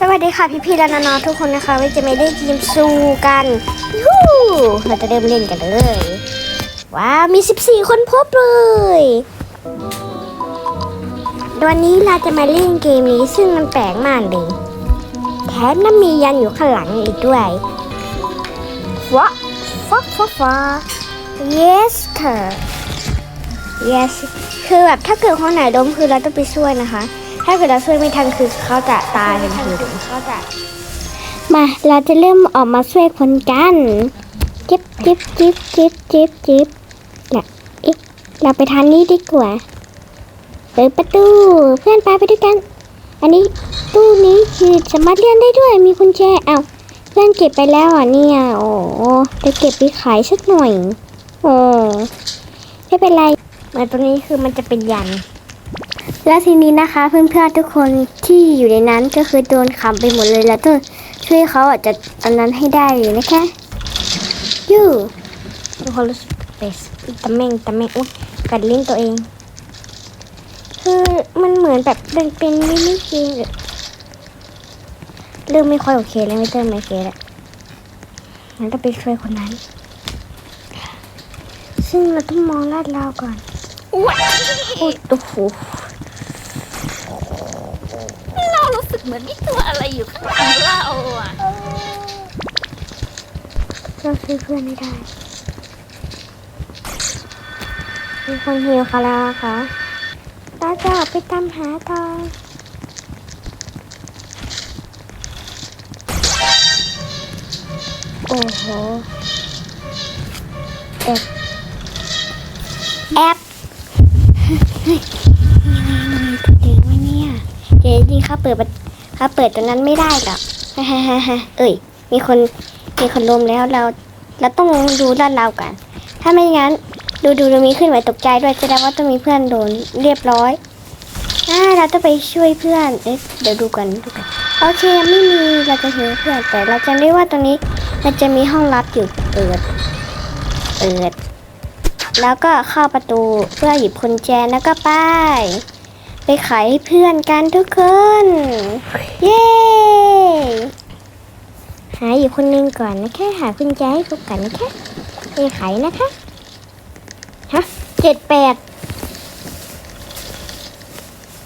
สวัสดีค่ะพี่พี่ๆและน้องๆทุกคนนะคะวันนี้จะไม่ได้ทีมซูกันยูเราจะเริ่มเล่นกันเลยว้าวมี 14 คนพบเลยวันนี้เราจะมาเล่นเกมนี้ซึ่งมันแปลกมากเลยแถมน้ำมียันอยู่ข้างหลังอีกด้วยว้าฟ้าฟ้าฟ้า yes ค่ะ yes คือแบบถ้าเกิดคนไหนล้มคือเราต้องไปช่วยนะคะ ถ้าเกิดเราช่วยไม่ทันคือเขาจะตายทันทีเลยเขาจะมาเราจะเริ่มออกมาช่วยคนกันจิบจิบจิบจิบจิบจิบเนี่ยเอ๊ะเราไปทางนี้ดีกว่าเปิดประตูเพื่อนไปไปด้วยกัน อันนี้ตู้นี้คือสามารถเลื่อนได้ด้วยมีกุญแจเอ้าเพื่อนเก็บไปแล้วอะเนี่ยโอ้จะเก็บไปขายสักหน่อยโอ้ไม่เป็นไรเหมือนตรงนี้คือมันจะเป็นยัน แล้วทีนี้นะคะเพื่อนๆทุกคนที่อยู่ในนั้นก็คือโดนขำไปหมดเลยแล้วต้องช่วยเขาอาจจะอันนั้นให้ได้เลยนะคะยูทุกคนรู้สึกเปสตะเมงตะเมงอุ๊ยกัดลิ้นตัวเอง คือมันเหมือนแบบเป็นเป็นมินิเกมอะเริ่มไม่ค่อยโอเคแล้วไม่เติมไม่โอเคแล้วงั้นต้องไปช่วยคนนั้น ซึ่งเราต้องมองลาดเราก่อนโอ้โอ้โห เรารู้สึกเหมือนมีตัวอะไรอยู่ข้างหลังเราอะเราซื้อเพื่อนไม่ได้ มีคนหิวค่ะแล้วค่ะตาจะออกไปตามหาต่อโอ้โหแอบแอบเฮ้ยยังไงมันมีตัวเด็กไหมเนี่ย เดี๋ยวจริงๆค่ะเปิดประ ค่ะเปิดตัวนั้นไม่ได้หรอกฮ่าฮ่าฮ่าเอ้ย มีคน มีคนล้มแล้วเรา เราต้องดูลาดเรากันถ้าไม่งั้น ดูดูตรงนี้ขึ้นไหวตกใจด้วยแสดงว่าต้องมีเพื่อนโดนเรียบร้อยอ่าเราต้องไปช่วยเพื่อน เอ๊ะ เดี๋ยวดูกันดูกันโอเคไม่มี เราจะหิวเพื่อน แต่เราจำได้ว่าตรงนี้มันจะมีห้องลับอยู่ เปิด เปิด แล้วก็เข้าประตูเพื่อหยิบกุญแจแล้วก็ไป ไปขายให้เพื่อนกันทุกคน เย้ หาอยู่คนหนึงก่อนนะคะ หากุญแจให้ครบกันนะคะไปขายนะคะ ฮะเจ็ดแปด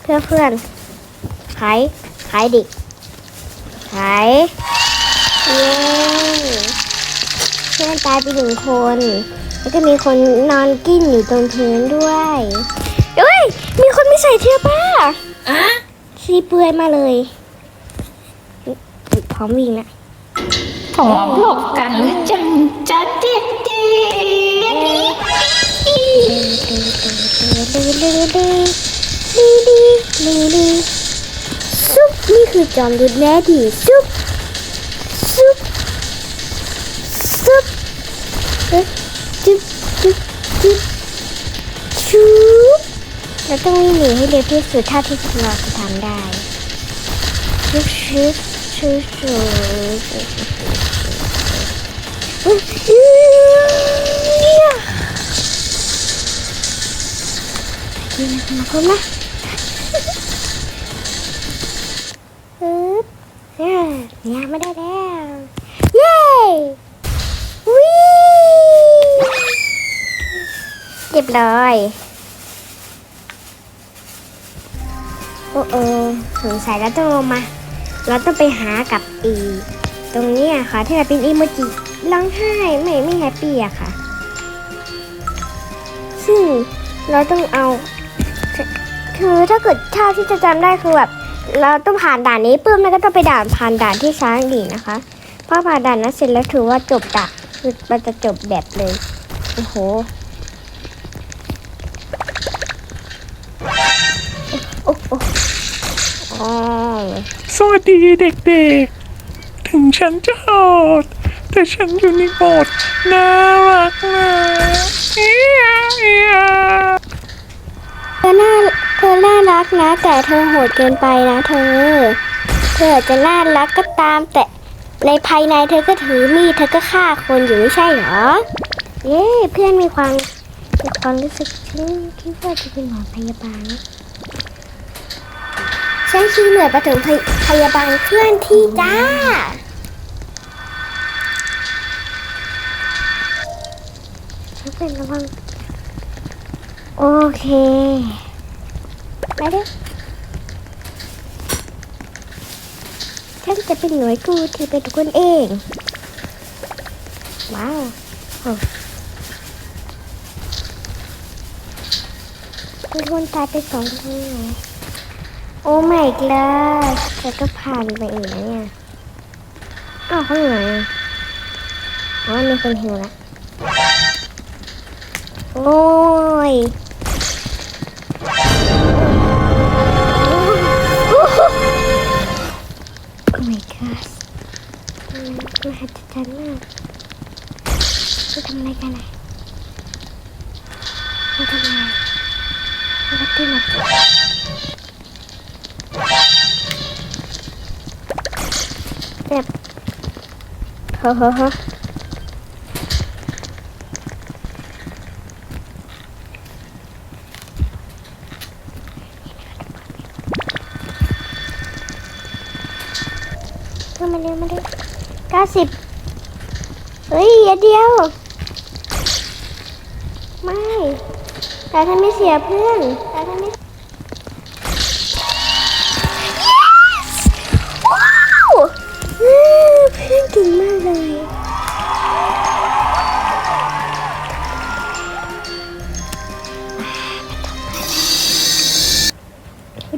เพื่อเพื่อนขายขายดิขายเย้เพื่อนตายไปหนึ่งคน แล้วก็มีคนนอนกิ้นอยู่ตรงพื้นด้วยเอ้ย มีคนไม่ใส่เสื้อผ้าอะซีเปลือยมาเลยพร้อมวิ่งละผมหลบกันจังจะเด็กเด็กซุปนี่คือจอมยุทธแน่ดีซุป เราต้องวิ่งหนีให้เร็วที่สุดเท่าที่เราจะทำได้ชุบชุบชุบชุบชุบอุ๊ยอื้อนี่นะมาคมนะฮึบเนี่ยยังไม่ได้แล้วเย้วิเรียบร้อย โอ้โอสงสัยแล้วต้องลงมา เราต้องไปหากับอี ตรงนี้ยค่ะที่เราเป็นอีโมจิร้องไห้ไม่ไม่แฮปปี้อะค่ะ ซึ่งเราต้องเอาคือถ้าเกิดเท่าที่จะจำได้คือแบบเราต้องผ่านด่านนี้ปุ๊บแล้วก็ต้องไปด่านผ่านด่านที่ช้างอีกนะคะพอผ่านด่านนั้นเสร็จแล้วถือว่าจบด่านคือมันจะจบแบบเลยโอ้โห วัสดีเด็กๆ ถึงฉันจะโหด แต่ฉันอยู่ในโบทน่ารักนะเอียเอียเธอน่าเธอน่ารักนะ แต่เธอโหดเกินไปนะเธอ เธออาจจะน่ารักก็ตาม แต่ในภายในเธอก็ถือมีดเธอก็ฆ่าคนอยู่ไม่ใช่เหรอ เย้เพื่อนมีความมีความรู้สึกฉันคิดว่าจะเป็นหมอพยาบาลนะ ฉันคือหน่วยปฐมพพยาบาลเคลื่อนที่จ้า เป็นระวัง โอเคไปเด้อฉันจะเป็นหน่วยกู้ที่เป็นคนเอง ว้าวโอ้มีคนตายไปสองคนเลย โอ้ไม่กล้าแต่ก็ผ่านไปอีกแล้วเนี่ยอ้าวเขาอยู่ไหนอะอ๋อมีคนหิวล้วโอ้ยโอ้ my god มันมหัศจรรย์มากมันทำอะไรกันอะมันทำอะไรมันก็ตื่นมาแฮ้อเฮ้อเฮ้อเพิ่มมาเร็วมาเร็วเก้าสิบเฮ้ยอันเดียว ไม่แต่ท่านไม่เสียเพื่อนแต่ท่านไม่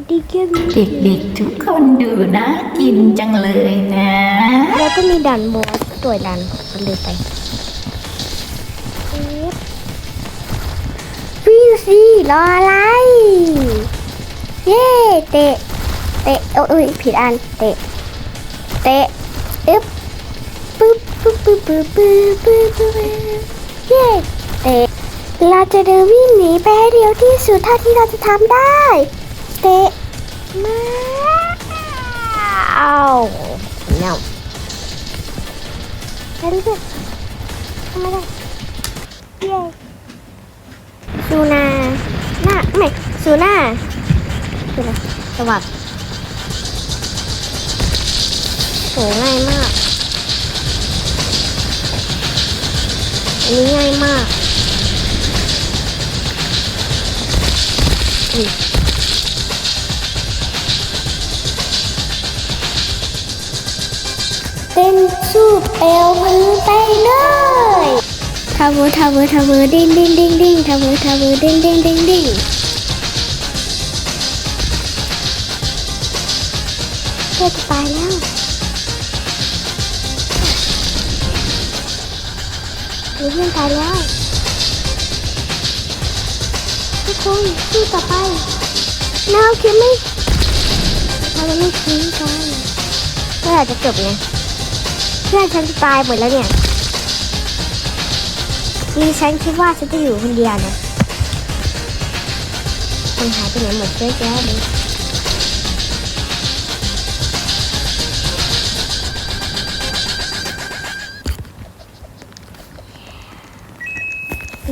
เกมเด็กๆทุกคนดูนะกินจังเลยนะ แล้วก็มีด่านบอสตัวด่านก็เลยไปวิ่งสิรออะไร เย้เตะ เตะโอ้ยผิดอัน เตะ เตะอึ๊บปึ๊บปึ๊บปึ๊บปึ๊บปึ๊บปึ๊บปึ๊บเย้เตะ เราจะเดินวิ่งหนีไปให้เร็วที่สุดเท่าที่เราจะทำได้ เตะมาเอาเนาไปเรื่อยๆทำไม่ได้เย้ซูนาหน้าไม่ซูนาคืออะไรสวัสดโหง่ายมากอันนี้ง่ายมากอุ๊ย เต้นสู้เอวมือไปเลยทาเวอร์ทาเวอร์ทาเวอร์ดิ้งดิ้งดิ้งดิ้งทาเวอร์ทาเวอร์ดิ้งดิ้งดิ้งดิ้งเพื่อจะตายแล้วหรือเพื่อนตายแล้วทุกคนสู้ต่อไปเราคิดไม่เราไม่ทิ้งกันเมื่อไหร่จะจบไง เพื่อนฉันตายหมดแล้วเนี่ยนี่ฉันคิดว่าฉันจะอยู่คนเดียวนะคนหายไปไหนหมดเยอะแยะเลย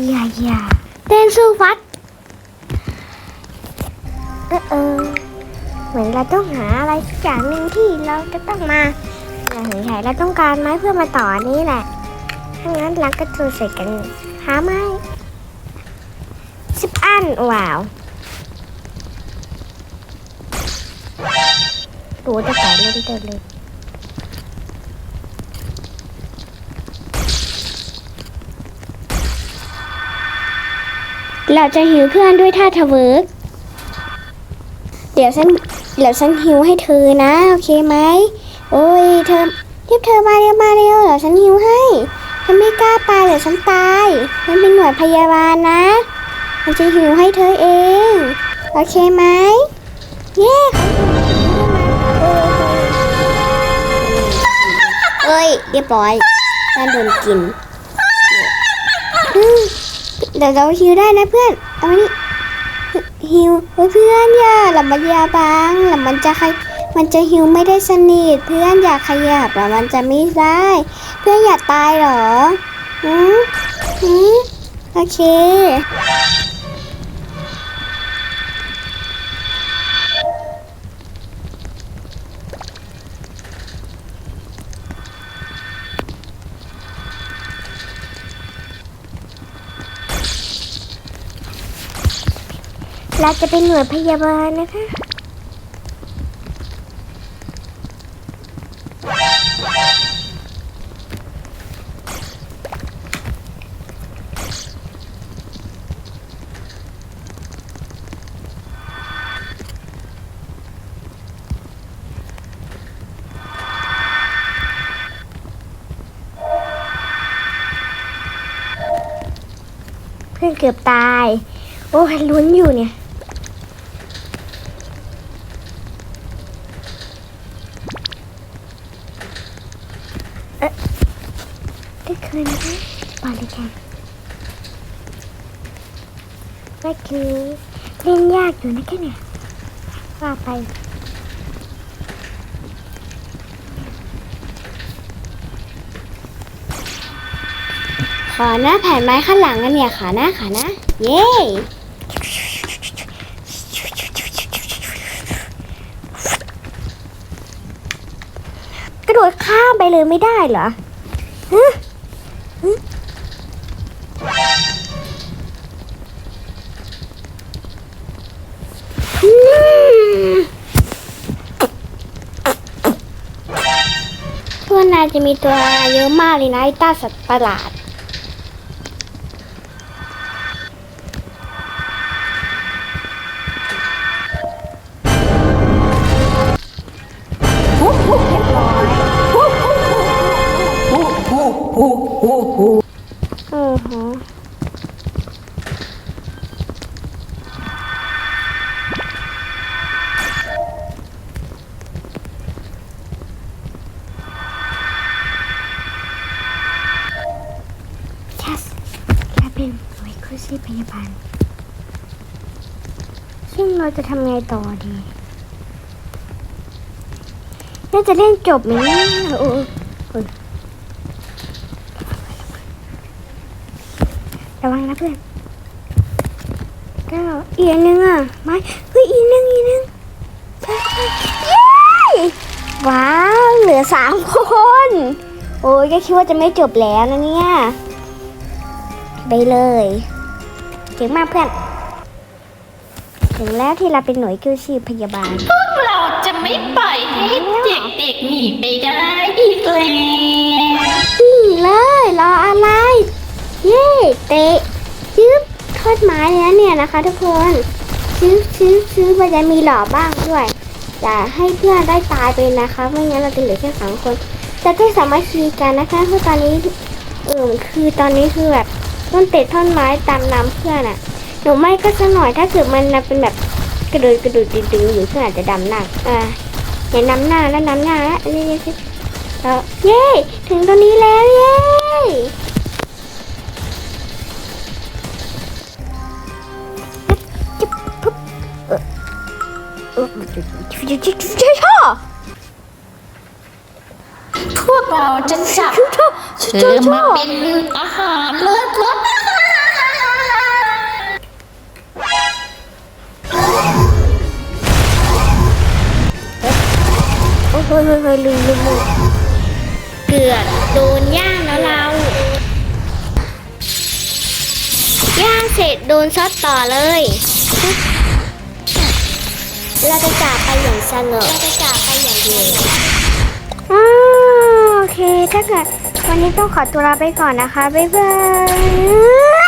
อย่าอย่าเต้นสู้ฟัด เออเออ เหมือนเราต้องหาอะไรสักอย่างหนึ่งที่เราจะต้องมา ใหญ่เราต้องการไม้เพื่อมาต่ออันนี้แหละถ้างั้นเราก็จะเสร็จกันหาไม้สิบอันว้าวตัวจะต่เล่นเดินเลยเราจะหิวเพื่อนด้วยท่าทะเวิร์กเดี๋ยวฉันเดี๋ยวฉันหิวให้เธอนะ โอเคไหม โอ้ยเธอรีบเธอมาเร็วมาเร็วเดี๋ยวฉันหิวให้ ฉันไม่กล้าไปเดี๋ยวฉันตายฉันเป็นหน่วยพยาบาลนะฉันจะหิวให้เธอเอง โอเคไหมเย้เอ้ยเรียบร้อยน่าโดนกิน เดี๋ยวเราหิวได้นะเพื่อน เอามานี่หิวเพื่อนอย่าหลับมันยาบังหลับมันจะใคร มันจะหิวไม่ได้สนิทเพื่อนอยากขยับแต่มันจะไม่ได้ เพื่อนอยากตายหรออืมอืมโอเคเราจะเป็นหน่วยพยาบาลนะคะ เพื่อนเกือบตาย โอ้ยลุ้นอยู่เนี่ยเอ๊ะได้คืนนะคะปล่อยเลยค่ะเมื่อกี้เล่นยากอยู่นะแค่เนี่ยว่าไป ขอหน้าแผ่นไม้ข้างหลังกันเนี่ยขาหน้าขาหน้าเย้กระโดดข้ามไปเลยไม่ได้เหรอฮะฮะอืมพวนายจะมีตัวเยอะมากเลยนะไอ้ต้าสัตว์ประหลาด ยาบาล ซึ่งเราจะทำไงต่อดีน่าจะเล่นจบไหมเนี่ยโอ้โอ้ยระวังนะเพื่อนเก้าอีกนึงอะไม่เฮ้ยอีกนึงอีกนึงเย้ว้าวเหลือสามคน โอ้ยก็คิดว่าจะไม่จบแล้วนะเนี่ย ไปเลย เก่งมากเพื่อน ถึงแล้วที่เราเป็นหน่วยกู้ชีพพยาบาล พวกเราจะไม่ปล่อยให้เด็กๆหนีไปได้อีกแล้วนี่เลยรออะไร เย่เตะยืบทอดไม้แล้วเนี่ยนะคะ ทุกคนซื้อซื้อซื้อมันจะมีหล่อบ้างด้วยอย่าให้เพื่อนได้ตายไปนะคะ ไม่งั้นเราจะเหลือแค่สองคน จะได้สามัคคีกันนะคะเพราะตอนนี้เออคือตอนนี้คือแบบ ต้องเตะท่อนไม้ตามน้ำเพื่อนอะหนูไม่ก็สักหน่อยถ้าเกิดมันเป็นแบบกระโดดกระโดดดึงๆอยู่เพื่อนอาจจะดำหนักอ่าอย่านำหน้าแล้วน้ำหน้าแล้วนนี้นี่แล้วเย้ถึงตรงนี้แล้วเย้จุ๊บปุ๊บเออเออจุ๊บจุ๊บจุ๊บจุ๊บ บเราจะจับเธอมาเป็นอาหารเลิศรสโอ้ยเฮ้ยเฮ้ยเฮ้ยลืมลืมเกือบโดนย่างแล้วเราย่างเสร็จโดนซอสต่อเลย เราจะจากไปอย่างสงบเราจะจากไปอย่างเย็นอ๋อ เค ถ้าเกิดวันนี้ต้องขอตัวลาไปก่อนนะคะ บ๊ายบาย